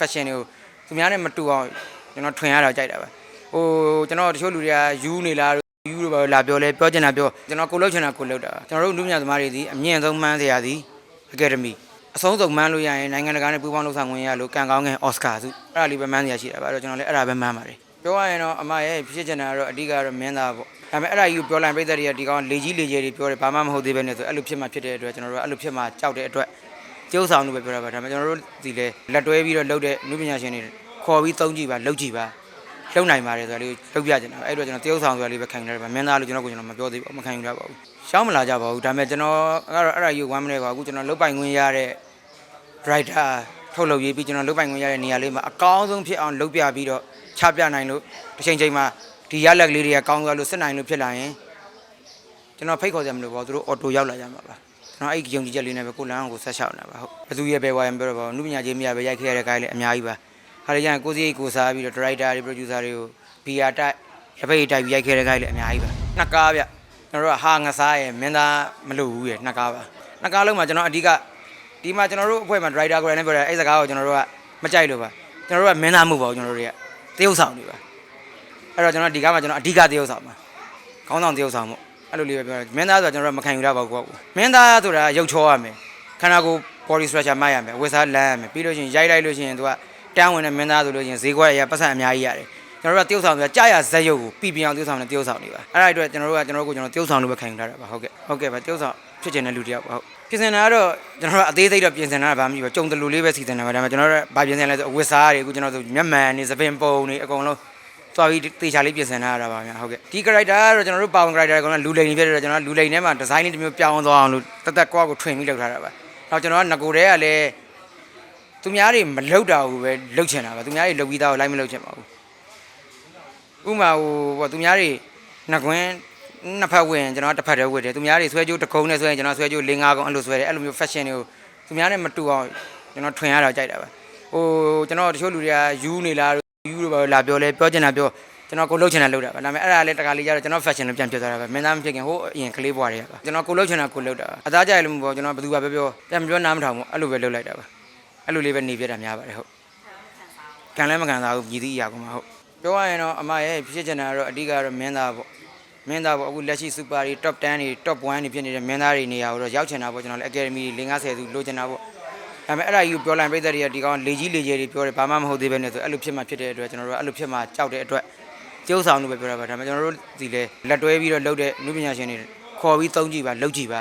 fashion တွေကိုသူများနဲ့မတူအောင်ကျွန်တော်ထွင်ရတော့ကြိုက်တာပဲဟိုကျွန်တော်တချို့လူတွေကယူနေလားယူလို့ပဲလာပြောလဲပြောချင်တာပြောကျွန်တော်ကိုလုပ်ချင်တာကိုလုပ်တာကျွန်တော်တို့လူမြသမားတွေဒီအမြင့်ဆုံးမှန်းစရာဒီ academy အဆုံးစုံမှန်းလို့ရရင်နိုင်ငံတကာနဲ့ပူးပေါင်းလုပ်ဆောင်ခွင့်ရလို့ကံကောင်းငယ်အော်စကာဆုအဲ့ဒါလေးပဲမှန်းစရာရှိတာပါအဲ့တော့ကျွန်တော်လည်းအဲ့ဒါပဲမှန်းပါတယ်ပြောရရင်တော့အမရဲ့ဖြစ်ချင်တာကတော့အဓိကတော့မင်းသားပေါ့ဒါပေမဲ့အဲ့ဒါကြီးကိုပြောလိုက်ပြည်သက်တွေကဒီကောင်လေကြီးလေကျယ်တွေပြောတယ်ဘာမှမဟုတ်သေးပဲနဲ့ဆိုအဲ့လိုဖြစ်မှဖြစ်တဲ့အတွက်ကျွန်တော်တို့အဲ့လိုဖြစ်မှကြောက်တဲ့အတွက် ကျုပ်ဆောင်လို့ပဲပြောတာပါဒါပေမဲ့ကျွန်တော်တို့ဒီလေလက်တွဲပြီးတော့လုပ်တဲ့နုပညာရှင်တွေခေါ်ပြီးသုံးကြည့်ပါလုပ်ကြည့်ပါလုံနိုင်ပါတယ်ဆိုတာလေးကိုလုပ်ပြချင်တာအဲ့တော့ကျွန်တော်တရုပ်ဆောင်ဆိုတာလေးပဲခံနေတယ်ပါမင်းသားလို့ကျွန်တော်ကိုကျွန်တော်မပြောသေးဘူးမခံယူရပါဘူးရှောင်းမလာကြပါဘူးဒါပေမဲ့ကျွန်တော်ကတော့အဲ့ဒါယူဝမ်းမလဲပါအခုကျွန်တော်လုတ်ပိုင်ခွင့်ရတဲ့ writer ထုတ်လုပ်ရေးပြီးကျွန်တော်လုတ်ပိုင်ခွင့်ရတဲ့နေရာလေးမှာအကောင်းဆုံးဖြစ်အောင်လုပ်ပြပြီးတော့ချပြနိုင်လို့တစ်ချိန်ချိန်မှာဒီရလက်ကလေးတွေကကောင်းသွားလို့စစ်နိုင်လို့ဖြစ်လာရင်ကျွန်တော်ဖိတ်ခေါ်ကြမလို့ပေါ့သူတို့အော်တိုရောက်လာကြမှာပါကျွ န်တော်အဲ့ဒီယုံကြည်ချက်လေးနဲ့ပဲကိုလမ်းအောင်ကိုဆက်လျှောက်နေတာပါဟုတ်ဘယ်သူရဲ့ပဲဝိုင်းပြောတော့ပါနုပညာချင်းမြပဲရိုက်ခဲ့ရတဲ့ guy လည်းအများကြီးပါခါလေးကျရင်ကိုစီကိုစားပြီးတော့ director တွေ producer တွေကို PR တိုက်လက်ဖက်ရည်တိုက်ပြီးရိုက်ခဲ့တဲ့ guy လည်းအများကြီးပါနှစ်ကားဗျကျွန်တော်တို့ကဟာငစားရဲ့မင်းသားမလို့ဘူးရဲ့နှစ်ကားပါနှစ်ကားလုံးမှာကျွန်တော်အဓိကဒီမှာကျွန်တော်တို့အဖွဲ့မှာ driver ကိုလည်းပြောတယ်အဲ့စကားကိုကျွန်တော်တို့ကမကြိုက်လို့ပါကျွန်တော်တို့ကမင်းသားမှုပါဘူးကျွန်တော်တို့တွေကတရုပ်ဆောင်တွေပါအဲ့တော့ကျွန်တော်ဒီကားမှာကျွန်တော်အဓိကတရုပ်ဆောင်ပါခေါင်းဆောင်တရုပ်ဆောင်မို့ အဲ့လိုလေးပဲပြောတယ်မင်းသားဆိုတာကျွန်တော်တို့မခံယူရပါဘူးကွာမင်းသားဆိုတာရုပ်ချောရမယ်ခန္ဓာကိုယ် body structure မှတ်ရမယ်ဝက်စားလမ်းရမယ်ပြီးလို့ရှိရင်ရိုက်လိုက်လို့ရှိရင်သူကတန်းဝင်တဲ့မင်းသားဆိုလို့ရှိရင်ဈေးကွက်ရပတ်စံအများကြီးရတယ်ကျွန်တော်တို့ကတရုပ်ဆောင်ဆိုတာကြာရဇက်ရုပ်ကိုပြည်ပြောင်တရုပ်ဆောင်တဲ့တရုပ်ဆောင်တွေပါအဲ့ဒါအတွက်ကျွန်တော်တို့ကကျွန်တော်တို့ကိုကျွန်တော်တရုပ်ဆောင်လို့ပဲခံယူထားတာပါဟုတ်ကဲ့ဟုတ်ကဲ့ပါတရုပ်ဆောင်ဖြစ်ချင်တဲ့လူတယောက်ပါဟုတ်ပြင်ဆင်တာကတော့ကျွန်တော်တို့အသေးစိတ်တော့ပြင်ဆင်တာဗာမကြည့်ပါကြုံတလူလေးပဲစီစဉ်တာပါဒါပေမဲ့ကျွန်တော်တို့ဗာပြင်ဆင်လဲဆိုအဝတ်စားတွေအခုကျွန်တော်တို့မျက်မှန်နေသပင်ပုံတွေအကုန်လုံး သွားပြီးတေချာလေးပြင်ဆင်ထားရတာပါဗျာဟုတ်ကဲ့ဒီ character ကတော့ကျွန်တော်တို့ပါဝင် character ကတော့လူလိန်နေဖြစ်တဲ့ကျွန်တော်လူလိန်ထဲမှာ design လေးတစ်မျိုးပြောင်းသွားအောင်လို့တက်တက်ကွာကိုထွင်ပြီးလုပ်ထားတာပါနောက်ကျွန်တော်ကငကိုတဲကလည်းသူများတွေမလုပ်တာဘူးပဲလုပ်ချင်တာပါသူများတွေလုပ်ပြီးသားကိုလိုက်မလုပ်ချင်ပါဘူးဥမာဟိုပေါ့သူများတွေငကွင်းနှစ်ဖက်ဝင်ကျွန်တော်တစ်ဖက်တည်းဝတ်တယ်သူများတွေဆွဲကြိုးတစ်ကုန်းနဲ့ဆွဲရင်ကျွန်တော်ဆွဲကြိုး၄၅ကုန်းအဲ့လိုဆွဲတယ်အဲ့လိုမျိုး fashion တွေကိုသူများနဲ့မတူအောင်ကျွန်တော်ထွင်ရတော့ကြိုက်တာပါဟိုကျွန်တော်တချို့လူတွေကယူနေလား ယူလို့ပဲလာပြောလဲပြောချင်တာပြောကျွန်တော်ကိုလှုပ်ချင်တာလှုပ်တာပါဒါပေမဲ့အဲ့ဒါလည်းတခါလေးကျတော့ကျွန်တော် fashion လို့ပြန်ဖြစ်သွားတာပဲမင်းသားမဖြစ်ခင်ဟိုအရင်ကလေးဘွားတွေကပါကျွန်တော်ကိုလှုပ်ချင်တာကိုလှုပ်တာပါအသားကြိုက်လို့မပေါ့ကျွန်တော်ဘယ်သူကပြောပြောပြန်မပြောနားမထောင်ဘူးအဲ့လိုပဲလှုပ်လိုက်တာပါအဲ့လိုလေးပဲနေပြတာများပါတယ်ဟုတ်ကံလည်းမကန်သားဘူးမြည်သည့်အရာကမှဟုတ်ပြောရရင်တော့အမရဲ့ဖြစ်ချင်တာကတော့အဓိကတော့မင်းသားပေါ့မင်းသားပေါ့အခုလက်ရှိစူပါတွေ top 10တွေ top 1တွေဖြစ်နေတဲ့မင်းသားတွေနေရာကိုတော့ရောက်ချင်တာပေါ့ကျွန်တော်လည်း academy တွေ50သူလိုချင်တာပေါ့ ဒါပေမဲ့အဲ့ဒါကြီးကိုပြောလိုက်ပြည်သက်တွေကဒီကောင်လေကြီးလေကျယ်တွေပြောတယ်ဘာမှမဟုတ်သေးပဲနဲ့ဆိုအဲ့လိုဖြစ်မှဖြစ်တဲ့အတွက်ကျွန်တော်တို့အဲ့လိုဖြစ်မှကြောက်တဲ့အတွက်ကျုပ်ဆောင်လို့ပဲပြောတာပါဒါပေမဲ့ကျွန်တော်တို့ဒီလေလက်တွဲပြီးတော့လုပ်တဲ့နုပညာရှင်တွေခေါ်ပြီးသုံးကြည့်ပါလုပ်ကြည့်ပါ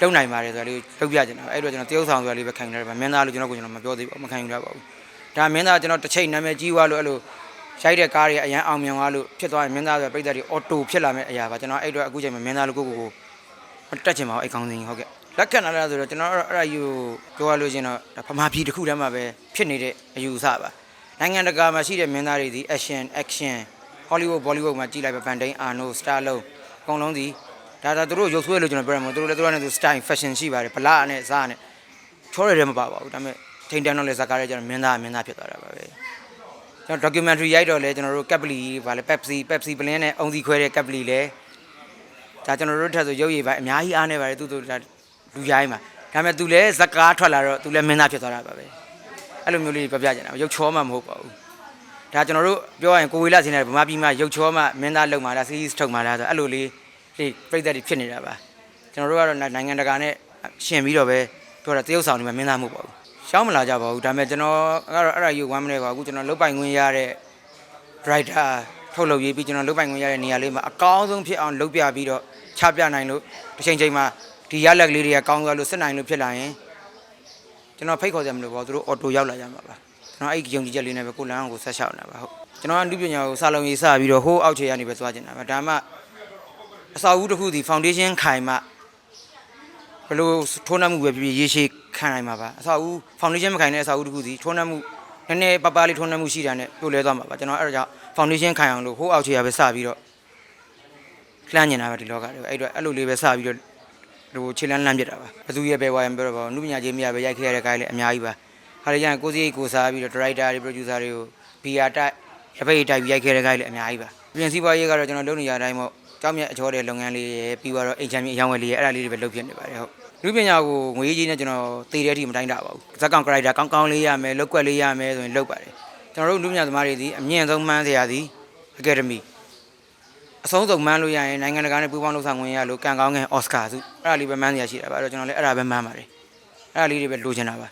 လုံနိုင်ပါတယ်ဆိုတာလေးကိုလုပ်ပြချင်တာအဲ့အတွက်ကျွန်တော်တရုပ်ဆောင်ဆိုတာလေးပဲခံနေတယ်ပါမင်းသားလို့ကျွန်တော်ကိုကျွန်တော်မပြောသေးဘူးမခံယူရပါဘူးဒါမင်းသားကျွန်တော်တစ်ချိန်နာမည်ကြီးသွားလို့အဲ့လိုရိုက်တဲ့ကားတွေအရန်အောင်မြင်သွားလို့ဖြစ်သွားရင်မင်းသားဆိုပြည်သက်တွေအော်တိုဖြစ်လာမယ့်အရာပါကျွန်တော်အဲ့တော့အခုချိန်မှာမင်းသားလို့ကိုကိုကိုမတက်ချင်ပါဘူးအဲ့ကောင်းစဉ်ဟုတ်ကဲ့ လက်ခံလာလားဆိုတော့ကျွန်တော်အဲ့ဒါယူပြောရလို့ချင်းတော့ဗမာပြည်တစ်ခုတည်းမှာပဲဖြစ်နေတဲ့အယူအဆပါနိုင်ငံတကာမှာရှိတဲ့မင်းသားတွေဒီ action action Hollywood Bollywood မှာကြည့်လိုက်ပဲ Van Dane Arnold Stallone အကုန်လုံးဒီဒါဒါသူတို့ရုပ်ဆွဲလို့ကျွန်တော်ပြောရမှာသူတို့လည်းသူတို့နဲ့သူ style fashion ရှိပါတယ်ဗလာနဲ့စားနဲ့ချောရတဲ့မပါပါဘူးဒါပေမဲ့ထိန်တန်းတော့လည်းဇာကားရဲကျွန်တော်မင်းသားမင်းသားဖြစ်သွားတာပါပဲကျွန်တော် documentary ရိုက်တော့လဲကျွန်တော်တို့ Caply ဗာလဲ Pepsi Pepsi ပလင်းနဲ့အုံစီခွဲတဲ့ Caply လဲဒါကျွန်တော်တို့ထက်ဆိုရုပ်ရည်ပိုင်းအများကြီးအားနေပါတယ်သူသူဒါ လူရိုင်းမှာဒါပေမဲ့သူလဲဇက်ကားထွက်လာတော့သူလဲမင်းသားဖြစ်သွားတာပါပဲအဲ့လိုမျိုးလေးပြပြကြတာရုပ်ချောမှမဟုတ်ပါဘူးဒါကျွန်တော်တို့ပြောရရင်ကိုဝေလာစင်းတဲ့ဗမာပြည်မှာရုပ်ချောမှမင်းသားလုံမှာလား series ထုတ်မှာလားဆိုအဲ့လိုလေးလေးပြိသက်တွေဖြစ်နေတာပါကျွန်တော်တို့ကတော့နိုင်ငံတကာနဲ့ရှင်ပြီးတော့ပဲပြောတာတရုပ်ဆောင်နေမှာမင်းသားမဟုတ်ပါဘူးရှောင်းမလာကြပါဘူးဒါပေမဲ့ကျွန်တော်ကတော့အဲ့ဒါယူဝမ်းမလဲပါအခုကျွန်တော်လုတ်ပိုင်ခွင့်ရတဲ့ writer ထုတ်လုပ်ရေးပြီးကျွန်တော်လုတ်ပိုင်ခွင့်ရတဲ့နေရာလေးမှာအကောင်းဆုံးဖြစ်အောင်လုပ်ပြပြီးတော့ချပြနိုင်လို့တစ်ချိန်ချိန်မှာ ဒီရလက်ကလေးတွေကကောင်းသွားလို့စစ်နိုင်လို့ဖြစ်လာရင်ကျွန်တော်ဖိတ်ခေါ်ကြမလို့ပေါ့သူတို့အော်တိုရောက်လာကြမှာပါကျွန်တော်အဲ့ဒီယုံကြည်ချက်လေးနဲ့ပဲကိုလမ်းအောင်ကိုဆက်လျှောက်နေတာပါဟုတ်ကျွန်တော်ကလူပညာကိုစာလုံးရေးစပြီးတော့ဟိုးအောက်ခြေကနေပဲသွားကျင်တာပါဒါမှအစာဦးတစ်ခုဒီ foundation ခိုင်မှဘလို့ထိုးနှက်မှုပဲဖြစ်ဖြစ်ရေရှည်ခံနိုင်မှာပါအစာဦး foundation မခိုင်တဲ့အစာဦးတစ်ခုဒီထိုးနှက်မှုနည်းနည်းပပလေးထိုးနှက်မှုရှိတာနဲ့ပြိုလဲသွားမှာပါကျွန်တော်အဲ့ဒါကြောင့် foundation ခိုင်အောင်လို့ဟိုးအောက်ခြေရပဲစပြီးတော့လှမ်းနေတာပါဒီလောကတွေအဲ့တော့အဲ့လိုလေးပဲစပြီးတော့ ဟိုခြေလန်းလန်းပြစ်တာပါဘသူရဲ့ပဲဝိုင်းပြောတော့ပါနုပညာချင်းမြပဲရိုက်ခဲ့ရတဲ့ guy လည်းအများကြီးပါခါလေးကျရင်ကိုစီကိုစားပြီးတော့ director တွေ producer တွေကို PR တိုက်ရပိတ်တိုက်ပြီးရိုက်ခဲ့တဲ့ guy လည်းအများကြီးပါပြင်စီးပွားရေးကတော့ကျွန်တော်လုပ်နေရတဲ့အတိုင်းပေါ့ကြောင်းမြတ်အချောတဲ့လုပ်ငန်းလေးရယ်ပြီးတော့အိမ်ချမ်းမြေအယောင်းဝယ်လေးရယ်အဲ့ဒါလေးတွေပဲလုပ်ဖြစ်နေပါတယ်ဟုတ်လူပညာကိုငွေကြီးနဲ့ကျွန်တော်တည်တဲ့အထိမတိုင်းတာပါဘူးဇက်ကောင်ကရိုက်တာကောင်းကောင်းလေးရမယ်လောက်ကွက်လေးရမယ်ဆိုရင်လောက်ပါတယ်ကျွန်တော်တို့လူပညာသမားတွေဒီအမြင့်ဆုံးမှန်းစရာဒီအကယ်ဒမီ အဆုံးစုံမှန်းလို့ရရင်နိုင်ငံတကာနဲ့ပူးပေါင်းလုပ်ဆောင်ခွင့်ရလို့ကံကောင်းငယ်အော်စကာဆုအဲ့ဒါလေးပဲမှန်းစရာရှိတာပါအဲ့တော့ကျွန်တော်လည်းအဲ့ဒါပဲမှန်းပါတယ်အဲ့ဒါလေးတွေပဲလိုချင်တာပါ